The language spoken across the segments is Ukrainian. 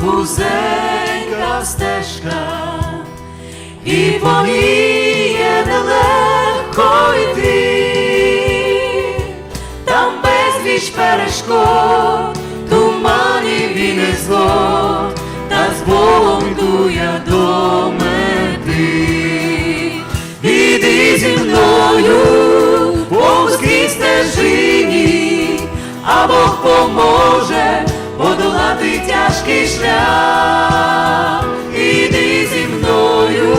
вузенька стежка, і по ній нелегко йти, там безліч перешкод, туманів і зло, та з Богом йду до мети. Іди зі мною по вузькій стежині, а Бог поможе подолати тяжкий шлях. Іди зі мною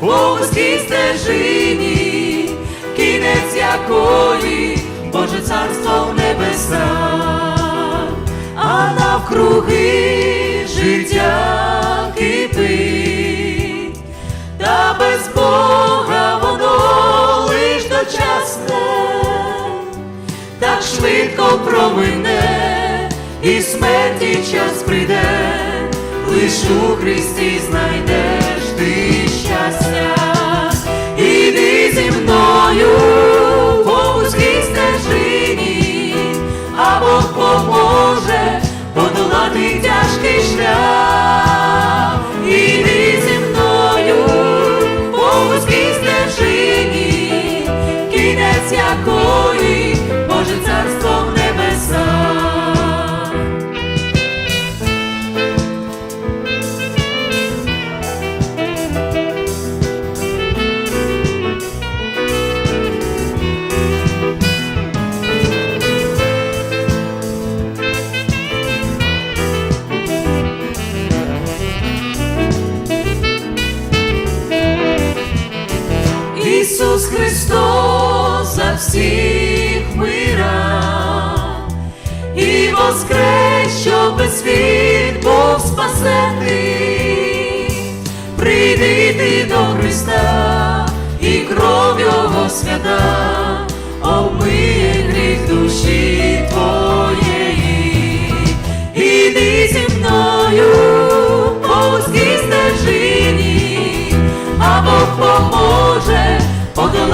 по вузькій стежині, кінець якої Боже царство в небесах, а навкруги життя кипить, та без Бога воно лиш дочасне, так швидко промине, і смерті час прийде, лиш у Христі Ісус Христос за всіх мира і воскрес, щоб світ був спасений. Прийди ти до Христа і кров Його свята, омиє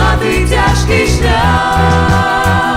долати тяжкий шлях.